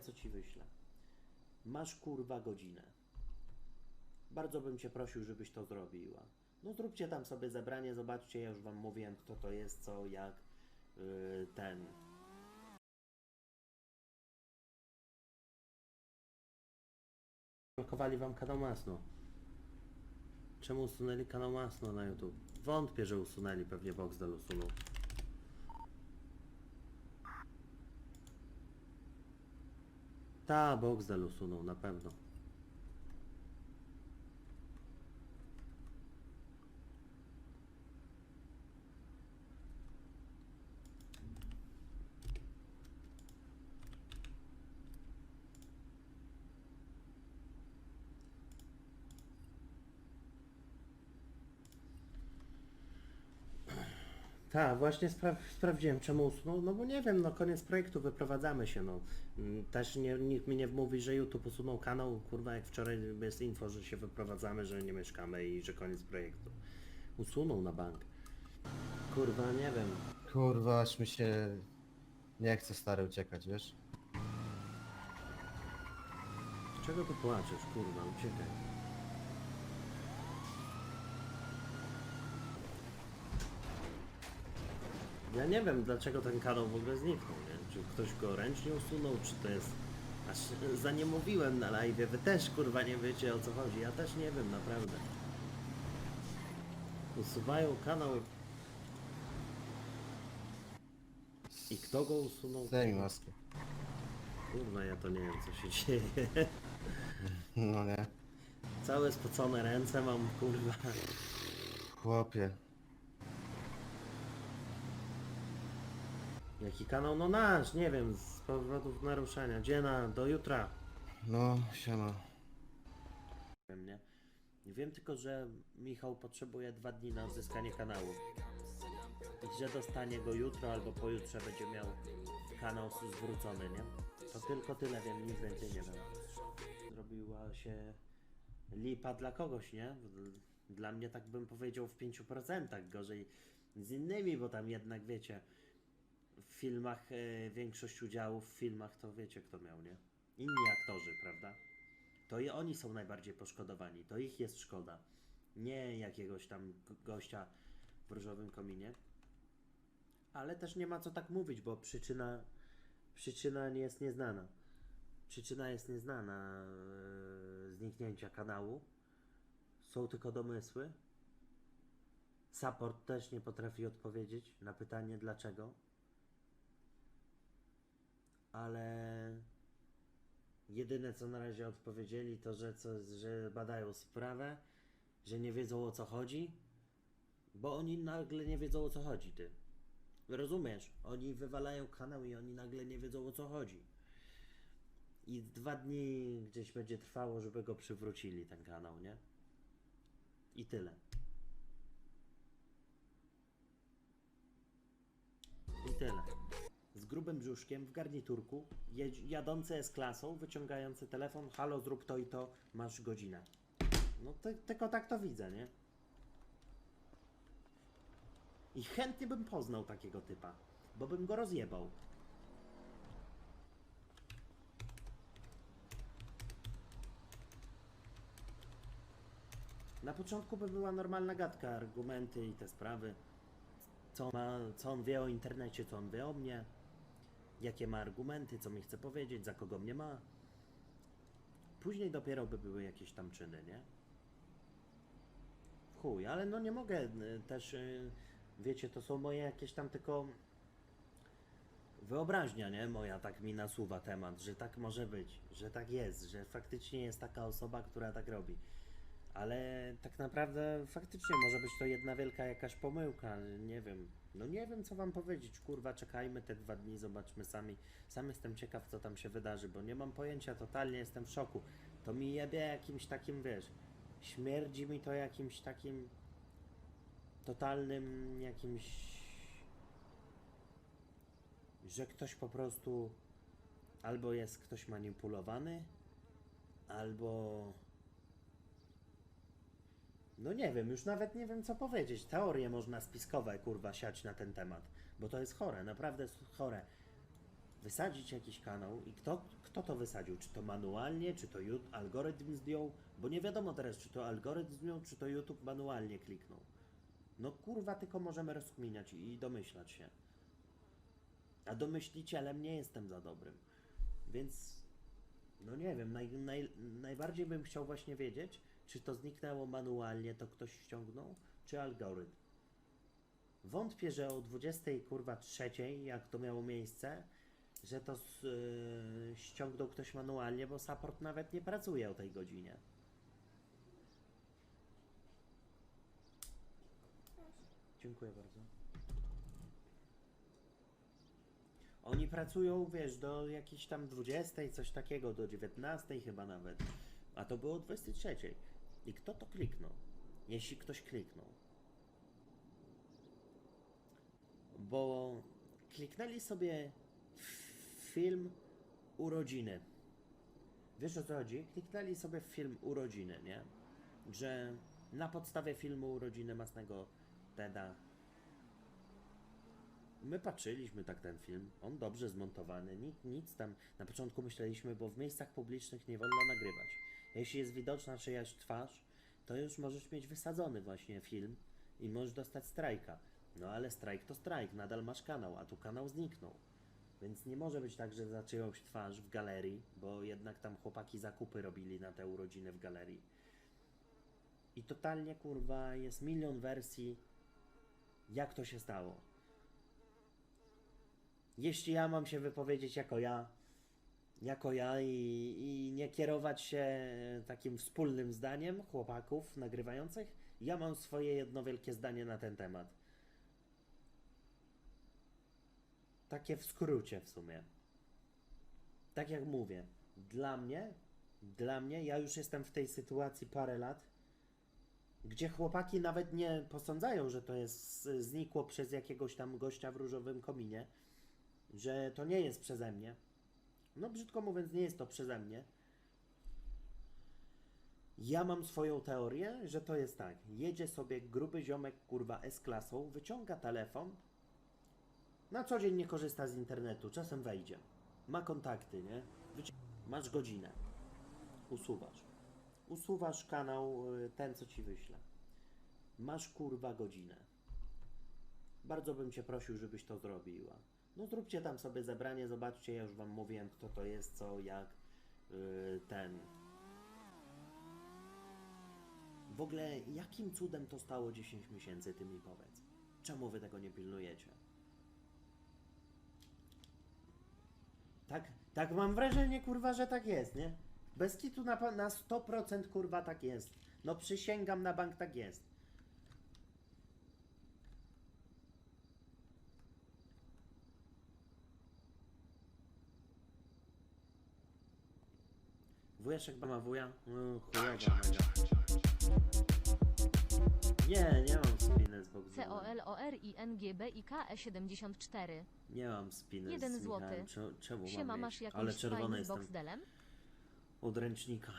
co ci wyślę. Masz kurwa godzinę. Bardzo bym cię prosił, żebyś to zrobiła. No zróbcie tam sobie zebranie, zobaczcie, ja już wam mówiłem, kto to jest, co, jak, yy, ten. Blokowali wam kanał Masno. Czemu usunęli kanał Masno na YouTube? Wątpię, że usunęli, pewnie Voxdel usunął. Ta, Boxdel usunął, na pewno. Tak, właśnie spra- sprawdziłem, czemu usunął. No bo nie wiem, no koniec projektu, wyprowadzamy się, no. Mm, Też nie, nikt mi nie wmówi, że YouTube usunął kanał, kurwa, jak wczoraj jest info, że się wyprowadzamy, że nie mieszkamy i że koniec projektu. Usunął na bank. Kurwa, nie wiem. Kurwa, aż mi się nie chce stary uciekać, wiesz? Z czego ty płaczesz, kurwa, uciekaj. Ja nie wiem, dlaczego ten kanał w ogóle zniknął, nie? Czy ktoś go ręcznie usunął, czy to jest... Aż za nie mówiłem na live, wy też kurwa nie wiecie o co chodzi, ja też nie wiem, naprawdę. Usuwają kanał... I kto go usunął? Zdejmij maskę. Kurwa, ja to nie wiem, co się dzieje. No nie. Całe spocone ręce mam, kurwa. Chłopie. Jaki kanał? No nasz, nie wiem, z powodów naruszenia. Dziena, do jutra. No, siema. Wiem, nie? Wiem tylko, że Michał potrzebuje dwa dni na odzyskanie kanału. I że dostanie go jutro albo pojutrze będzie miał kanał zwrócony, nie? To tylko tyle wiem, nic więcej nie wiem. Zrobiła się lipa dla kogoś, nie? Dla mnie tak bym powiedział w 5%, gorzej z innymi, bo tam jednak wiecie, w filmach e, większość udziałów w filmach to wiecie kto miał, nie? Inni aktorzy, prawda? To i oni są najbardziej poszkodowani, to ich jest szkoda. Nie jakiegoś tam gościa w różowym kominie. Ale też nie ma co tak mówić, bo przyczyna, przyczyna nie jest nieznana. Przyczyna jest nieznana e, zniknięcia kanału. Są tylko domysły. Support też nie potrafi odpowiedzieć na pytanie dlaczego. Ale jedyne co na razie odpowiedzieli to, że, co, że badają sprawę, że nie wiedzą o co chodzi, bo oni nagle nie wiedzą o co chodzi, ty. Rozumiesz? Oni wywalają kanał i oni nagle nie wiedzą o co chodzi. I dwa dni gdzieś będzie trwało, żeby go przywrócili, ten kanał, nie? I tyle. I tyle. Grubym brzuszkiem, w garniturku, jedź, jadące z klasą, wyciągający telefon, halo, zrób to i to, masz godzinę. No ty, tylko tak to widzę, nie? I chętnie bym poznał takiego typa, bo bym go rozjebał. Na początku by była normalna gadka, argumenty i te sprawy. Co ma, co on wie o internecie, co on wie o mnie, jakie ma argumenty, co mi chce powiedzieć, za kogo mnie ma. Później dopiero by były jakieś tam czyny, nie? Chuj, ale no nie mogę y, też, y, wiecie, to są moje jakieś tam tylko wyobraźnia, nie? Moja tak mi nasuwa temat, że tak może być, że tak jest, że faktycznie jest taka osoba, która tak robi. Ale tak naprawdę faktycznie może być to jedna wielka jakaś pomyłka, nie wiem. No nie wiem co wam powiedzieć, kurwa, czekajmy te dwa dni, zobaczmy sami. Sam jestem ciekaw co tam się wydarzy, bo nie mam pojęcia, totalnie jestem w szoku. To mi jebie jakimś takim, wiesz, śmierdzi mi to jakimś takim totalnym jakimś że ktoś po prostu albo jest ktoś manipulowany, albo no nie wiem, już nawet nie wiem co powiedzieć. Teorie można spiskowe kurwa siać na ten temat, bo to jest chore, naprawdę jest chore. wysadzić jakiś kanał i kto, kto to wysadził? Czy to manualnie, czy to YouTube, algorytm zdjął? Bo nie wiadomo teraz, czy to algorytm zdjął, czy to YouTube manualnie kliknął. No kurwa, tylko możemy rozkminiać i domyślać się. A domyślicielem nie jestem za dobrym. Więc, no nie wiem, naj, naj, najbardziej bym chciał właśnie wiedzieć, czy to zniknęło manualnie, to ktoś ściągnął, czy algorytm. Wątpię, że o 20 kurwa trzeciej, jak to miało miejsce, że to yy, ściągnął ktoś manualnie, bo support nawet nie pracuje o tej godzinie. Dziękuję bardzo. Oni pracują, wiesz, do jakiejś tam 20, coś takiego, do 19 chyba nawet. A to było o 23. I kto to kliknął? Jeśli ktoś kliknął. Bo kliknęli sobie film urodziny. Wiesz o co chodzi? Kliknęli sobie film urodziny, nie? Że na podstawie filmu urodziny Masnego Teda My patrzyliśmy tak ten film, on dobrze zmontowany, nic, nic tam. Na początku myśleliśmy, bo w miejscach publicznych nie wolno nagrywać. Jeśli jest widoczna czyjaś twarz, to już możesz mieć wysadzony właśnie film i możesz dostać strajka. No ale strajk to strajk, nadal masz kanał, a tu kanał zniknął. Więc nie może być tak, że za czyjąś twarz w galerii, bo jednak tam chłopaki zakupy robili na te urodziny w galerii. I totalnie kurwa jest milion wersji, jak to się stało. Jeśli ja mam się wypowiedzieć jako ja, jako ja i, i nie kierować się takim wspólnym zdaniem chłopaków nagrywających, ja mam swoje jedno wielkie zdanie na ten temat. Takie w skrócie w sumie. Tak jak mówię, dla mnie, dla mnie, ja już jestem w tej sytuacji parę lat, gdzie chłopaki nawet nie posądzają, że to jest znikło przez jakiegoś tam gościa w różowym kominie, że to nie jest przeze mnie. No brzydko mówiąc, nie jest to przeze mnie. Ja mam swoją teorię, że to jest tak. Jedzie sobie gruby ziomek, kurwa, S-klasą, wyciąga telefon, na co dzień nie korzysta z internetu, czasem wejdzie. Ma kontakty, nie? Wyci- Masz godzinę. Usuwasz. Usuwasz kanał, y, ten co ci wyślę. Masz kurwa godzinę. Bardzo bym cię prosił, żebyś to zrobiła. No zróbcie tam sobie zebranie, zobaczcie, ja już wam mówiłem, kto to jest, co, jak, yy, ten. W ogóle, jakim cudem to stało 10 miesięcy, ty mi powiedz. Czemu wy tego nie pilnujecie? Tak, tak mam wrażenie, kurwa, że tak jest, nie? Bez kitu na, na 100% kurwa tak jest. No przysięgam na bank tak jest. Wujaszek ma wuja? No, chujowa. Nie, nie mam spiny z Boxdela. C-O-L-O-R-I-N-G-B-I-K-E-74. Nie mam spiny Jeden z Michałem. złoty. Cze- Czemu mam Siema, mieć? masz Ale jakąś czerwony fajny z jestem Boxdelem? od ręcznika.